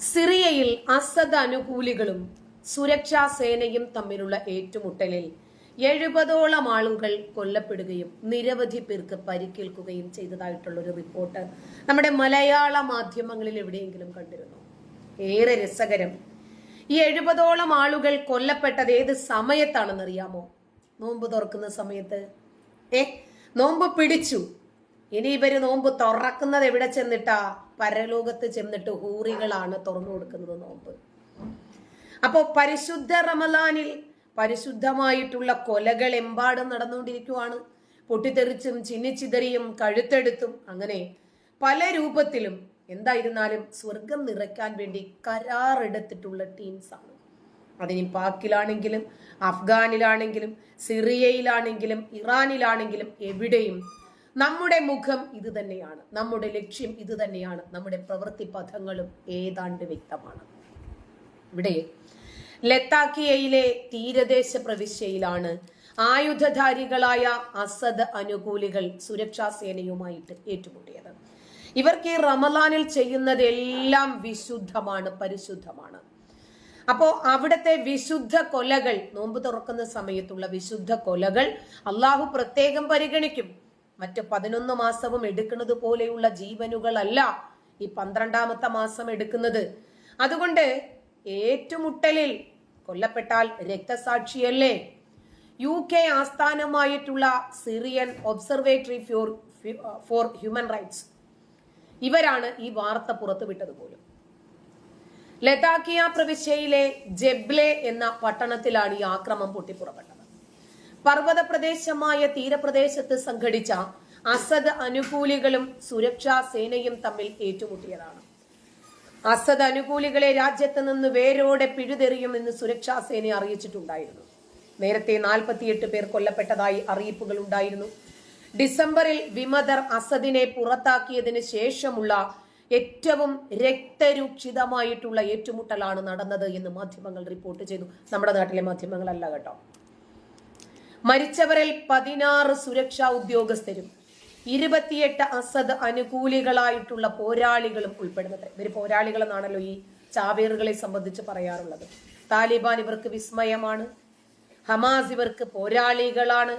സിറിയയിൽ അസദ് അനുകൂലികളും സുരക്ഷാ സേനയും തമ്മിലുള്ള ഏറ്റുമുട്ടലിൽ എഴുപതോളം ആളുകൾ കൊല്ലപ്പെടുകയും നിരവധി പേർക്ക് പരിക്കേൽക്കുകയും ചെയ്തതായിട്ടുള്ള ഒരു റിപ്പോർട്ട് നമ്മുടെ മലയാള മാധ്യമങ്ങളിൽ എവിടെയെങ്കിലും കണ്ടിരുന്നു? ഏറെ രസകരം. ഈ എഴുപതോളം ആളുകൾ കൊല്ലപ്പെട്ടത് ഏത് സമയത്താണെന്നറിയാമോ? നോമ്പ് തുറക്കുന്ന സമയത്ത്. ഏ? നോമ്പ് പിടിച്ചു. ഇനി ഇവർ നോമ്പ് തുറക്കുന്നത് എവിടെ ചെന്നിട്ടാ? പരലോകത്ത് ചെന്നിട്ട് ഹൂറികളാണ് തുറന്നു കൊടുക്കുന്നത് നോമ്പ്. അപ്പോ പരിശുദ്ധ റമലാനിൽ പരിശുദ്ധമായിട്ടുള്ള കൊലകൾ എമ്പാടും നടന്നുകൊണ്ടിരിക്കുവാണ്. പൊട്ടിത്തെറിച്ചും ചിന്നിച്ചിതറിയും കഴുത്തെടുത്തും അങ്ങനെ പല രൂപത്തിലും എന്തായിരുന്നാലും സ്വർഗം നിറയ്ക്കാൻ വേണ്ടി കരാറെടുത്തിട്ടുള്ള ടീംസാണ് അതിനി പാക്കിലാണെങ്കിലും അഫ്ഗാനിലാണെങ്കിലും സിറിയയിലാണെങ്കിലും ഇറാനിലാണെങ്കിലും എവിടെയും നമ്മുടെ മുഖം ഇത് തന്നെയാണ്. നമ്മുടെ ലക്ഷ്യം ഇത് തന്നെയാണ്. നമ്മുടെ പ്രവൃത്തി പഥങ്ങളും ഏതാണ്ട് വ്യക്തമാണ്. ഇവിടെ ലത്താക്കിയയിലെ തീരദേശ പ്രവിശ്യയിലാണ് ആയുധധാരികളായ അസദ് അനുകൂലികൾ സുരക്ഷാ സേനയുമായിട്ട് ഏറ്റുമുട്ടിയത്. ഇവർക്ക് ഈ റമലാനിൽ ചെയ്യുന്നതെല്ലാം വിശുദ്ധമാണ് പരിശുദ്ധമാണ്. അപ്പോ അവിടുത്തെ വിശുദ്ധ കൊലകൾ നോമ്പ് തുറക്കുന്ന സമയത്തുള്ള വിശുദ്ധ കൊലകൾ അള്ളാഹു പ്രത്യേകം പരിഗണിക്കും. മറ്റ് പതിനൊന്ന് മാസവും എടുക്കുന്നത് പോലെയുള്ള ജീവനുകളല്ല ഈ പന്ത്രണ്ടാമത്തെ മാസം എടുക്കുന്നത്. അതുകൊണ്ട് ഏറ്റുമുട്ടലിൽ കൊല്ലപ്പെട്ടാൽ രക്തസാക്ഷിയല്ലേ? U K ആസ്ഥാനമായിട്ടുള്ള Syrian observatory for for human rights ഇവരാണ് ഈ വാർത്ത പുറത്തുവിട്ടത് പോലും ലതാക്കിയ പ്രവിശ്യയിലെ ജെബ്ലെ എന്ന പട്ടണത്തിലാണ് ഈ ആക്രമം പൊട്ടിപ്പുറപ്പെട്ടത്. പർവത പ്രദേശമായ തീരപ്രദേശത്ത് സംഘടിച്ച അസദ് അനുകൂലികളും സുരക്ഷാ സേനയും തമ്മിൽ ഏറ്റുമുട്ടിയതാണ്. അസദ് അനുകൂലികളെ രാജ്യത്ത് നിന്ന് വേരോടെ പിഴുതെറിയുമെന്ന് സുരക്ഷാ സേന അറിയിച്ചിട്ടുണ്ടായിരുന്നു. നേരത്തെ നാൽപ്പത്തിയെട്ട് പേർ കൊല്ലപ്പെട്ടതായി അറിയിപ്പുകൾ ഉണ്ടായിരുന്നു. ഡിസംബറിൽ വിമതർ അസദിനെ പുറത്താക്കിയതിന് ശേഷമുള്ള ഏറ്റവും രക്തരൂക്ഷിതമായിട്ടുള്ള ഏറ്റുമുട്ടലാണ് നടന്നത് എന്ന് മാധ്യമങ്ങൾ റിപ്പോർട്ട് ചെയ്തു. നമ്മുടെ നാട്ടിലെ മാധ്യമങ്ങളല്ല കേട്ടോ. മരിച്ചവരിൽ പതിനാറ് സുരക്ഷാ ഉദ്യോഗസ്ഥരും ഇരുപത്തിയെട്ട് അസദ് അനുകൂലികളായിട്ടുള്ള പോരാളികളും ഉൾപ്പെടുന്നത്. ഇവർ പോരാളികളെന്നാണല്ലോ ഈ ചാവേറുകളെ സംബന്ധിച്ച് പറയാറുള്ളത്. താലിബാൻ ഇവർക്ക് വിസ്മയമാണ്. ഹമാസ് ഇവർക്ക് പോരാളികളാണ്.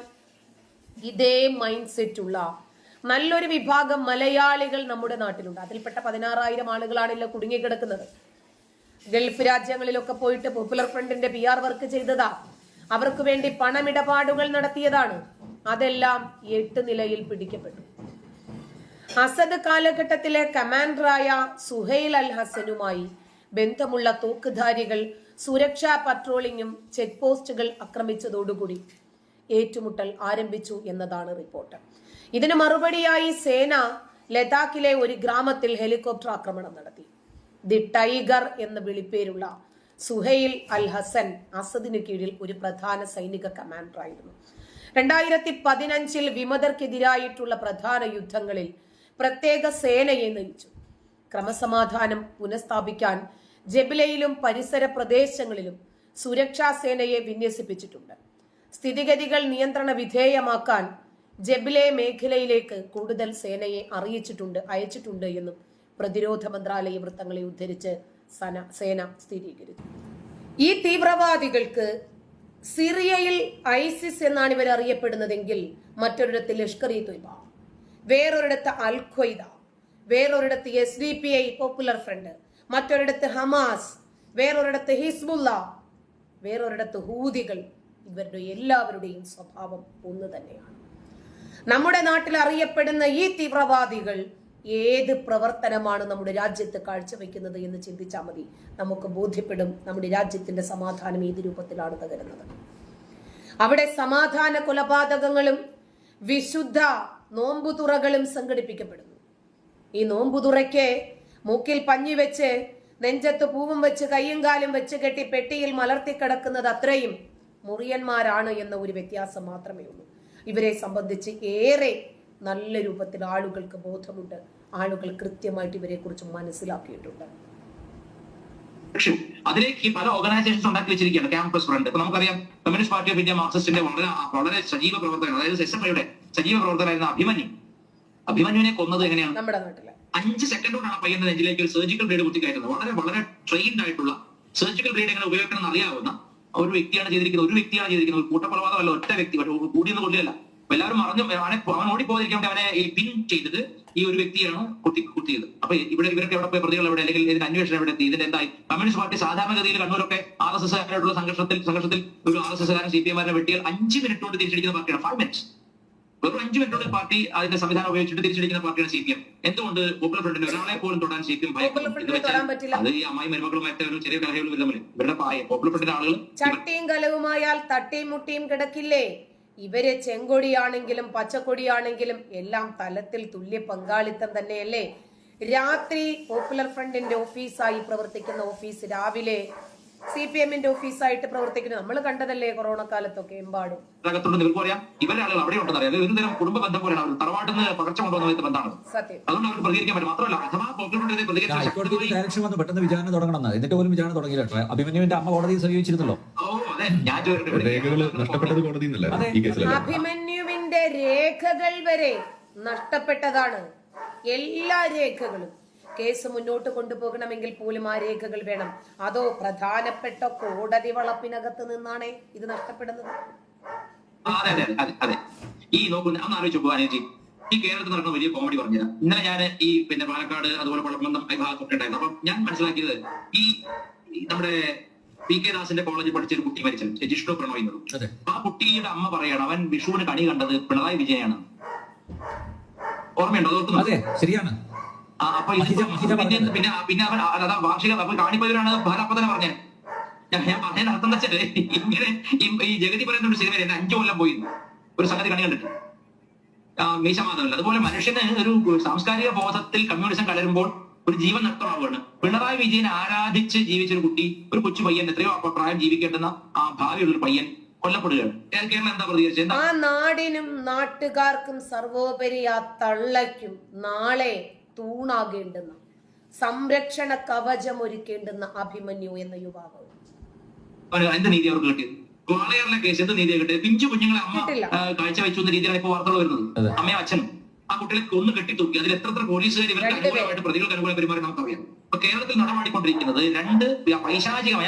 ഇതേ മൈൻഡ് സെറ്റ് ഉള്ള നല്ലൊരു വിഭാഗം മലയാളികൾ നമ്മുടെ നാട്ടിലുണ്ട്. അതിൽപ്പെട്ട പതിനാറായിരം ആളുകളാണല്ലോ കുടുങ്ങിക്കിടക്കുന്നത്. ഗൾഫ് രാജ്യങ്ങളിലൊക്കെ പോയിട്ട് പോപ്പുലർ ഫ്രണ്ടിന്റെ പി ആർ വർക്ക് ചെയ്തതാ. അവർക്ക് വേണ്ടി പണമിടപാടുകൾ നടത്തിയതാണ്. അതെല്ലാം എട്ട് നിലയിൽ പിടിക്കപ്പെട്ടു. അസദ് കാലഘട്ടത്തിലെ കമാൻഡറായ സുഹൈൽ അൽ ഹസനുമായി ബന്ധമുള്ള തോക്കുധാരികൾ സുരക്ഷാ പട്രോളിങ്ങും ചെക്ക് പോസ്റ്റുകൾ ആക്രമിച്ചതോടുകൂടി ഏറ്റുമുട്ടൽ ആരംഭിച്ചു എന്നതാണ് റിപ്പോർട്ട്. ഇതിന് മറുപടിയായി സേന ലഡാക്കിലെ ഒരു ഗ്രാമത്തിൽ ഹെലികോപ്റ്റർ ആക്രമണം നടത്തി. ദി ടൈഗർ എന്ന വിളിപ്പേരുള്ള സുഹൈൽ അൽ ഹസൻ അസദിന് കീഴിൽ ഒരു പ്രധാന സൈനിക കമാൻഡർ ആയിരുന്നു. രണ്ടായിരത്തി പതിനഞ്ചിൽ വിമതർക്കെതിരായിട്ടുള്ള പ്രധാന യുദ്ധങ്ങളിൽ പ്രത്യേക സേനയെ നയിച്ചു. ക്രമസമാധാനം പുനഃസ്ഥാപിക്കാൻ ജബിലയിലും പരിസര പ്രദേശങ്ങളിലും സുരക്ഷാ സേനയെ വിന്യസിപ്പിച്ചിട്ടുണ്ട്. സ്ഥിതിഗതികൾ നിയന്ത്രണ വിധേയമാക്കാൻ ജബിലെ മേഖലയിലേക്ക് കൂടുതൽ സേനയെ അറിയിച്ചിട്ടുണ്ട് അയച്ചിട്ടുണ്ട് എന്നും പ്രതിരോധ മന്ത്രാലയ വൃത്തങ്ങളെ ഉദ്ധരിച്ച് സന സേന സ്ഥിരീകരിച്ചു. ഈ തീവ്രവാദികൾക്ക് സിറിയയിൽ ഐസിസ് എന്നാണ് ഇവർ അറിയപ്പെടുന്നതെങ്കിൽ മറ്റൊരിടത്ത് ലഷ്കർ ഇ തൊയ്ബ വേറൊരിടത്ത് അൽ Qaeda വേറൊരിടത്ത് S D P I popular front മറ്റൊരിടത്ത് ഹമാസ് വേറൊരിടത്ത് ഹിസ്ബുല്ല വേറൊരിടത്ത് ഹൂതികൾ ഇവരുടെ എല്ലാവരുടെയും സ്വഭാവം ഒന്ന് തന്നെയാണ്. നമ്മുടെ നാട്ടിൽ അറിയപ്പെടുന്ന ഈ തീവ്രവാദികൾ ഏത് പ്രവർത്തനമാണ് നമ്മുടെ രാജ്യത്ത് കാഴ്ചവെക്കുന്നത് എന്ന് ചിന്തിച്ചാൽ മതി. നമുക്ക് ബോധ്യപ്പെടും നമ്മുടെ രാജ്യത്തിന്റെ സമാധാനം ഏത് രൂപത്തിലാണ് തകരുന്നത്. അവിടെ സമാധാന കൊലപാതകങ്ങളും വിശുദ്ധ നോമ്പുതുറകളും സംഘടിപ്പിക്കപ്പെടുന്നു. ഈ നോമ്പുതുറയ്ക്ക് മൂക്കിൽ പഞ്ഞി വെച്ച് നെഞ്ചത്ത് പൂവും വെച്ച് കയ്യും കാലും വെച്ച് കെട്ടി പെട്ടിയിൽ മലർത്തി കിടക്കുന്നത് അത്രയും മുറിയന്മാരാണ് എന്ന ഒരു വ്യത്യാസം മാത്രമേ ഉള്ളൂ. ഇവരെ സംബന്ധിച്ച് ഏറെ നല്ല രൂപത്തിൽ ആളുകൾക്ക് ബോധമുണ്ട്. ആളുകൾ കൃത്യമായിട്ട് ഇവരെ കുറിച്ച് മനസ്സിലാക്കിയിട്ടുണ്ട്. ലക്ഷ്യം അതിലേക്ക് പല ഓർഗനൈസേഷൻസ് ഉണ്ടാക്കി വെച്ചിരിക്കുകയാണ് ക്യാമ്പസ് ഫ്രണ്ട് ഇപ്പൊ നമുക്കറിയാം കമ്മ്യൂണിസ്റ്റ് പാർട്ടി ഓഫ് ഇന്ത്യ മാർക്സിസ്റ്റിന്റെ വളരെ വളരെ സജീവ പ്രവർത്തകൻ അതായത് എസ് എഫ് ഐയുടെ സജീവ പ്രവർത്തകനായിരുന്ന അഭിമന്യു. അഭിമന്യുവിനെ കൊന്നത് എങ്ങനെയാണ്? നമ്മുടെ നാട്ടിൽ. അഞ്ച് സെക്കൻഡ് കൊണ്ടാണ് പയ്യന്റെ നെഞ്ചിലേക്ക് ഒരു സർജിക്കൽ ബ്ലേഡ് കുത്തിക്കയറ്റുന്നത്. വളരെ വളരെ ട്രെയിൻഡ് ആയിട്ടുള്ള സർജിക്കൽ ബ്ലേഡ് എങ്ങനെ ഉപയോഗിക്കണം എന്ന് അറിയാവുന്ന ഒരു വ്യക്തിയാണ് ചെയ്തിരിക്കുന്നത്. ഒരു വ്യക്തിയാണ് ചെയ്തിരിക്കുന്നത്. ഒരു കൂട്ടക്കൊലപാതകമല്ല ഒറ്റ വ്യക്തി കൂടിയൊന്നും കൊള്ളിയല്ല എല്ലാവരും മറന്നു. അവനെ അവൻ ഓടിപ്പോയിരിക്കാൻ വേണ്ടി അവനെ ഈ പിൻ ചെയ്തത് ഈ ഒരു വ്യക്തിയാണ് കുത്തി കുത്തിയത്. അപ്പൊ ഇവിടെ ഇവരൊക്കെ എവിടെ പോയി പ്രതികൾ എവിടെ അല്ലെങ്കിൽ ഇതിന്റെ അന്വേഷണം എവിടെ എത്തി? ഇതിന്റെ എന്തായി? കമ്മ്യൂണിസ്റ്റ് പാർട്ടി സാധാരണ ഗതിയിൽ കണ്ണൂരൊക്കെ ആർ എസ് എസ് ആയിട്ടുള്ള സംഘർഷത്തിൽ സംഘർഷത്തിൽ ഒരു ആർ എസ് എസ് കാരൻ സി പി എമാരെ വെട്ടിയാൽ അഞ്ച് മിനിറ്റ് കൊണ്ട് തിരിച്ചടിക്കുന്ന പാർട്ടിയാണ് ഫൈവ് മിനിറ്റ്സ് വെറും അഞ്ച് കൊണ്ട് പാർട്ടി അതിന്റെ സംവിധാനം ഉപയോഗിച്ചിട്ട് തിരിച്ചടിക്കുന്ന പാർട്ടിയാണ് സി പി എം. എന്തുകൊണ്ട് പോപ്പുലർ ഫ്രണ്ടിന് ഒരാളെ പോലും തൊടാൻ സി പി എം. അത് ഈ അമ്മായി മരുമകളുമായിട്ട് ഒരു ചെറിയ കാര്യങ്ങളും തമ്മിൽ. ഇവരുടെ പോപ്പുലർ ഫ്രണ്ടിന്റെ ആളുകൾ ചട്ടിയും കലവുമായാൽ തട്ടിയും മുട്ടിയും കിടക്കില്ലേ? ഇവർ ചെങ്കൊടിയാണെങ്കിലും പച്ചക്കൊടിയാണെങ്കിലും എല്ലാം തലത്തിൽ തുല്യ പങ്കാളിത്തം തന്നെയല്ലേ? രാത്രി പോപ്പുലർ ഫ്രണ്ടിന്റെ ഓഫീസായി പ്രവർത്തിക്കുന്ന ഓഫീസ് രാവിലെ സി പി എമ്മിന്റെ ഓഫീസായിട്ട് പ്രവർത്തിക്കുന്നു. നമ്മൾ കണ്ടതല്ലേ കൊറോണ കാലത്തൊക്കെ എമ്പാടും പറയാം ഇവരുടെ ആളുകൾ അവിടെ ഉണ്ടെന്ന് അറിയാം. ഒരു തരം കുടുംബ ബന്ധം പോലെയാണ്. അവർ തറവാട്ടിൽ നിന്ന് പകർച്ച കൊണ്ടുവന്ന ബന്ധമാണ്. സത്യം. അതുകൊണ്ട് അവർക്ക് പ്രതികരിക്കാൻ പറ്റും. മാത്രമല്ല അഥവാ പെട്ടെന്ന് വിചാരണ തുടങ്ങണമെന്ന്. എന്നിട്ട് പോലും വിചാരണ തുടങ്ങിയില്ല. അഭിമന്യുവിന്റെ അമ്മ കോടതിയിൽ സമീപിച്ചിരുന്നല്ലോ ഞാൻ ചോദിക്കട്ടെ, രേഖകൾ നഷ്ടപ്പെട്ടത് കോടതി നിന്നല്ല. അഭിമന്യുവിന്റെ രേഖകൾ വരെ നഷ്ടപ്പെട്ടതാണ്. എല്ലാ രേഖകളും. കേസ് മുന്നോട്ട് കൊണ്ടുപോകണമെങ്കിൽ പോലും ആ രേഖകൾ വേണം. അതോ പ്രധാനപ്പെട്ട കോടതി വളപ്പിനകത്ത് നിന്നാണ് ഇത് നഷ്ടപ്പെടുന്നത്? അതെ അതെ അതെ അതെ. ഈ ഒന്ന് ആലോചിച്ച് നോക്കൂ ഈ കേരളത്തിൽ നടക്കുന്ന വലിയ കോമഡി പറഞ്ഞുതരാം. ഇന്നലെ ഞാൻ ഈ പിന്നെ പാലക്കാട് അതുപോലെ കുഴപ്പമൊന്നും ഉണ്ടായിരുന്നു. അപ്പൊ ഞാൻ മനസ്സിലാക്കിയത് ഈ നമ്മുടെ പി കെ ദാസിന്റെ കോളേജിൽ പഠിച്ച ഒരു കുട്ടി മരിച്ചു. ജിഷ്ണു പ്രണോയ് എന്നുള്ളത് ആ കുട്ടിയുടെ അമ്മ പറയാണ് അവൻ വിഷുവിന് കണി കണ്ടത് പിണറായി വിജയാണ് ഓർമ്മയുണ്ടോ അത് അതെ ശരിയാണ്. അപ്പൊ പിന്നെ പിന്നെ പിന്നെ അവൻ അതാ വാർഷിക അപ്പൊ കാണിപ്പതിലാണ് ഭാരപ്പ തന്നെ പറഞ്ഞത് ഞാൻ പറഞ്ഞതിന് അർത്ഥം വെച്ചത് ഇങ്ങനെ ഈ ജഗതി പറയുന്ന ഒരു സിനിമയിൽ എന്നെ അഞ്ചു കൊല്ലം പോയി. ഒരു സംഗതി കണി കണ്ടിട്ട്. മീശ മീശമാധവല്ല അതുപോലെ മനുഷ്യന് ഒരു സാംസ്കാരിക ബോധത്തിൽ കമ്മ്യൂണിസം കലരുമ്പോൾ ഒരു ജീവൻ നഷ്ടമാവുകയാണ്. പിണറായി വിജയൻ ആരാധിച്ച് ജീവിച്ച ഒരു കുട്ടി ഒരു കൊച്ചു പയ്യൻ എത്രയോ അപ്പൊ പ്രായം ജീവിക്കേണ്ടുന്ന ആ ഭാവിയുള്ള ഒരു പയ്യൻ കൊല്ലപ്പെടുകയാണ്. കേരളം എന്താ പ്രതികരിച്ചത്? ആ നാടിനും നാട്ടുകാർക്കും സർവോപരി ആ തള്ളയ്ക്കും നാളെ തൂണാകേണ്ടുന്ന സംരക്ഷണ കവചം ഒരുക്കേണ്ടുന്ന അഭിമന്യു എന്ന യുവാവ്. അവന് എന്ത് നീതി അവർക്ക് കിട്ടിയത്? ഗ്വാളിയറിലെ കേസ് എന്ത് നീതിയാണ് കിട്ടിയത്? പിഞ്ചു കുഞ്ഞുങ്ങളെ അമ്മ കാഴ്ച വെച്ചു എന്ന രീതിയിലാണ് ഇപ്പൊ വാർത്തകൾ വരുന്നത്. അമ്മയും അച്ഛനും. ആ കുട്ടികളെ കൊന്നു കെട്ടിത്തൂക്കി. അതിൽ എത്ര എത്ര പോലീസുകാർ ഇവർക്ക്. അനുകൂലമായിട്ട് പ്രതികൾക്ക് അനുകൂലം പെരുമാറി നമുക്കറിയാം. അപ്പൊ കേരളത്തിൽ നടമാടിക്കൊണ്ടിരിക്കുന്നത് രണ്ട് പൈശാചികമായ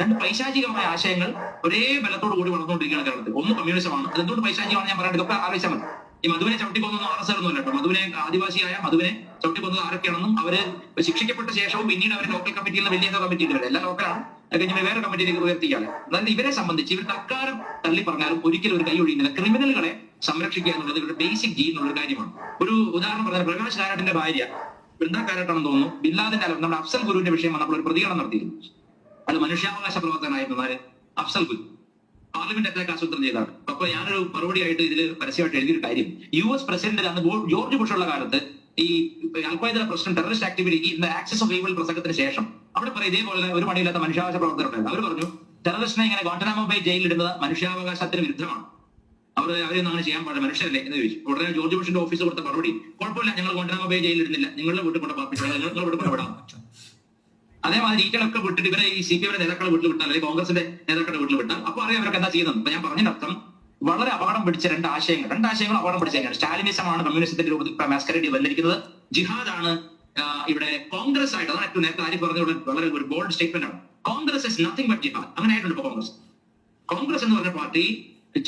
രണ്ട് പൈശാചികമായ ആശയങ്ങൾ ഒരേ ബലത്തോടു കൂടി വളർന്നുകൊണ്ടിരിക്കുകയാണ് കേരളത്തിൽ. ഒന്ന് കമ്മ്യൂണിസമാണ് അതെന്തുകൊണ്ട് പൈശാചികമാണ് ഞാൻ ആലോചിച്ചാൽ മതി. ഈ മധുവിനെ ചവിട്ടിക്കൊന്നൊന്നും ആർ എസ് ആയിരുന്നു കേട്ടോ. മധുവിനെ ആദിവാസിയായ മധുവിനെ ചവിട്ടിക്കൊന്നത് ആരൊക്കെയാണെന്നും അവർ ശിക്ഷിക്കപ്പെട്ട ശേഷവും പിന്നീട് അവർ ലോക്കൽ കമ്മിറ്റിയിൽ നിന്ന് വലിയ കമ്മിറ്റി വരെ. എല്ലാ ലോക്കലാണ് അത് വേറെ കമ്മിറ്റിയിലേക്ക് ഉയർത്തിക്കാണ് അതായത് ഇവരെ സംബന്ധിച്ച് ഇവർ തൽക്കാലം തള്ളി പറഞ്ഞാലും ഒരിക്കലും ഒരു കൈ ഒഴിയുന്നില്ല. ക്രിമിനലുകളെ സംരക്ഷിക്കുക എന്നുള്ളത് ഇവരുടെ ബേസിക് ജീ എന്നുള്ള കാര്യമാണ്. ഒരു ഉദാഹരണം പറഞ്ഞാൽ പ്രകാശ് കാരാട്ടിന്റെ ഭാര്യ വൃന്ദ കാരാട്ടാണെന്ന് തോന്നുന്നു. ബില്ലാദിന്റെ നമ്മുടെ അഫ്സൽ ഗുരുവിന്റെ വിഷയം നമ്മൾ ഒരു പ്രതികരണം നടത്തിയിരുന്നു. അത് മനുഷ്യാവകാശ പ്രവർത്തനായിരുന്നു അഫ്സൽ ഗുരു. പാർലമെന്റ് അറ്റാക്ക് ആസൂത്രണം ചെയ്തതാണ്. അപ്പൊ ഞാനൊരു മറുപടി ആയിട്ട് ഇതിൽ പരസ്യമായിട്ട് എഴുതിയൊരു കാര്യം. യു എസ് പ്രസിഡന്റ് അന്ന് ജോർജ് ബുഷ് ഉള്ള കാലത്ത് ഈ അൽഖ്വയ്ദ പ്രശ്നം ടെററിസ്റ്റ് ആക്ടിവിറ്റി ഇന്ന് ആക്സസ് ഓഫ് ഈവൽ പ്രസംഗത്തിന് ശേഷം അവിടെ പറയും ഇതേപോലെ ഒരു പണിയില്ലാത്ത മനുഷ്യാവകാശ പ്രവർത്തകരുണ്ടായിരുന്നു. അവർ പറഞ്ഞു ടെററിസ്റ്റിനെ ഇങ്ങനെ ഗോട്ടനാമോബൈ ജയിലിടുന്നത് മനുഷ്യാവകാശത്തിന് വിരുദ്ധമാണ്. അവർ അവരൊന്നും അങ്ങനെ ചെയ്യാൻ പാടില്ല മനുഷ്യരല്ലേ എന്ന് ചോദിച്ചു. ഉടനെ ജോർജ് ബുഷിന്റെ ഓഫീസ് കൊടുത്ത മറുപടി കുഴപ്പമില്ല ഞങ്ങൾ ഗോണ്ടനാമോ ബൈ ജയിലിടുന്നില്ല നിങ്ങളുടെ വീട്ടിൽ കൊണ്ട് പാർപ്പിച്ചു നിങ്ങളുടെ വീട്ടിൽ കൊണ്ട് വിടാം അതേമാതിരി ഈറ്റകളൊക്കെ വിട്ടിട്ട് ഇവരെ ഈ സി പി എമ്മിന്റെ നേതാക്കളെ വീട്ടിൽ വിട്ടാൽ അല്ലെങ്കിൽ കോൺഗ്രസിന്റെ നേതാക്കളുടെ വീട്ടിൽ വിട്ടാൽ അപ്പൊ അറിയാം അവരൊക്കെ എന്താ ചെയ്യുന്നത്. അപ്പൊ ഞാൻ പറഞ്ഞതിന്റെ അർത്ഥം വളരെ അപകടം പിടിച്ച രണ്ട് ആശയങ്ങൾ. രണ്ട് ആശയങ്ങൾ അപകടം പിടിച്ച സ്റ്റാലിനിസം സ്റ്റാലിനിസമാണ് കമ്മ്യൂണിസത്തിന്റെ രൂപത്തിൽ മാസ്കരേഡ് വന്നിരിക്കുന്നത്. ജിഹാദ് ആണ് ഇവിടെ കോൺഗ്രസ് ആയിട്ട് അതാണ് ഏറ്റവും നേരത്തെ ആര്യ പറഞ്ഞ വളരെ ഒരു ബോൾഡ് സ്റ്റേറ്റ്മെന്റ് ആണ്. കോൺഗ്രസ് ഇസ് നത്തിങ് ബട്ട് ജിഹാദ്. അങ്ങനെ ആയിട്ടുണ്ട് കോൺഗ്രസ്. കോൺഗ്രസ് എന്ന് പറഞ്ഞ പാർട്ടി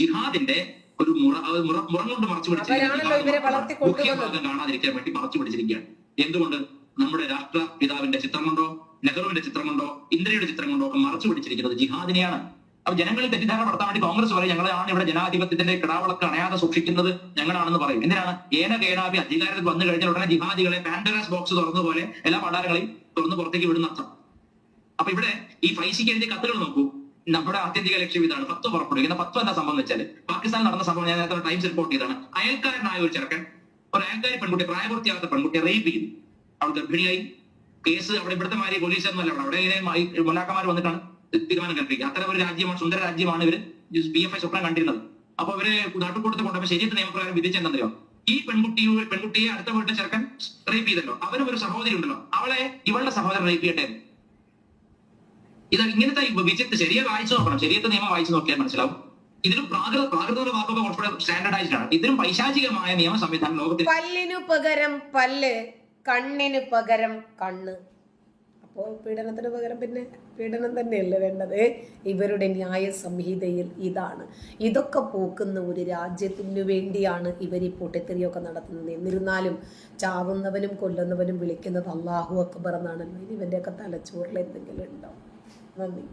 ജിഹാദിന്റെ ഒരു മുറ മുറ കൊണ്ട് മറച്ചു പിടിച്ചിരിക്കുകയാണ് മുഖ്യഭാഗം കാണാതിരിക്കാൻ വേണ്ടി മറച്ചു പിടിച്ചിരിക്കുകയാണ്. എന്തുകൊണ്ട്? നമ്മുടെ രാഷ്ട്രപിതാവിന്റെ ചിത്രം കൊണ്ടോ നെഹ്റുവിന്റെ ചിത്രം കൊണ്ടോ ഇന്ദിരയുടെ ചിത്രം കൊണ്ടോ ഒക്കെ മറച്ചു പിടിച്ചിരിക്കുന്നത് ജിഹാദിനെയാണ്. അപ്പൊ ജനങ്ങളിൽ തെറ്റിദ്ധാരണ നടത്താൻ വേണ്ടി കോൺഗ്രസ് പറയും ഞങ്ങളാണ് ഇവിടെ ജനാധിപത്യത്തിന്റെ കിടാവളക്ക് അണയാതെ സൂക്ഷിക്കുന്നത് ഞങ്ങളാണെന്ന് പറയും. എന്തിനാണ്? ഏന കേനാവി അധികാരത്തിൽ വന്നു കഴിഞ്ഞാൽ ഉടനെ ജിഹാദികളെ പാൻഡറാസ് ബോക്സ് തുറന്ന പോലെ എല്ലാ പടാരങ്ങളെയും തുറന്ന് പുറത്തേക്ക് വിടുന്ന അർത്ഥം. അപ്പൊ ഇവിടെ ഈ ഫൈസിക്ക് എഴുതിയ കത്തുകൾ നോക്കൂ. നമ്മുടെ ആത്യന്തിക ലക്ഷ്യം ഇതാണ് പത്ത് പുറപ്പെടുവിക്കുന്ന പത്ത് എന്താ സംഭവം വെച്ചാൽ പാകിസ്ഥാൻ നടന്ന സംഭവം ഞാൻ നേരത്തെ ടൈംസ് റിപ്പോർട്ട് ചെയ്താണ് അയൽക്കാരനായ ഒരു ചെറുക്കൻ ഒരു അയൽക്കാരി പെൺകുട്ടി പ്രായപൂർത്തിയാകാത്ത പെൺകുട്ടിയെ റേപ്പ് ചെയ്യുന്നു അവൾ ഗർഭിണിയായി. കേസ് അവിടെ ഇവിടുത്തെ മാതിരി പോലീസ് ഒന്നുമല്ല അവിടെ അവിടെ മായി- വന്നിട്ടാണ് തീരുമാനം കണ്ടിരിക്കുക അത്തരം ഒരു രാജ്യമാണ് സുന്ദര രാജ്യമാണ് ഇവർ ബി എഫ് ഐ സ്വപ്നം കണ്ടിരുന്നത്. അപ്പൊ അവർ നാട്ടുകൂട്ടത്തിൽ കൊണ്ടപ്പോ ശരിയത്തെ നിയമപ്രകാരം വിധിച്ചെന്തറിയോ ഈ പെൺകുട്ടി പെൺകുട്ടിയെ അടുത്ത വീട്ടിലെ ചെറുക്കൻ റേപ്പ് ചെയ്തല്ലോ. അവനും ഒരു സഹോദരി ഉണ്ടല്ലോ. അവളെ ഇവളുടെ സഹോദരൻ റേപ്പ് ചെയ്യട്ടെ. ഇത് ഇങ്ങനത്തെ വിചിത്ര ശരിയെ വായിച്ചു നോക്കണം. ശരിയത്തെ നിയമം വായിച്ചു നോക്കിയാൽ മനസ്സിലാവും. ഇതിലും പ്രാകൃത പ്രാകൃതമായ വാക്കൊക്കെ കുറച്ചുകൂടെ സ്റ്റാൻഡേർഡൈസ്ഡ് ആണ്. ഇതിലും പൈശാചികമായ നിയമ സംവിധാനം ലോകത്തിൽ പല്ലിനു പകരം പല്ല് കണ്ണിന് പകരം കണ്ണ്. അപ്പോൾ പീഡനത്തിന് പകരം പിന്നെ പീഡനം തന്നെയല്ലേ വേണ്ടത്? ഇവരുടെ ന്യായ സംഹിതയിൽ ഇതാണ്. ഇതൊക്കെ പോക്കുന്ന ഒരു രാജ്യത്തിനു വേണ്ടിയാണ് ഇവർ ഈ പൊട്ടിത്തെറിയൊക്കെ നടത്തുന്നത്. എന്നിരുന്നാലും ചാവുന്നവനും കൊല്ലുന്നവനും വിളിക്കുന്നത് അള്ളാഹു അക്ബർ എന്നാണല്ലോ. ഇനി ഇവന്റെയൊക്കെ തലച്ചോറിൽ എന്തെങ്കിലും ഉണ്ടോ? നന്ദി.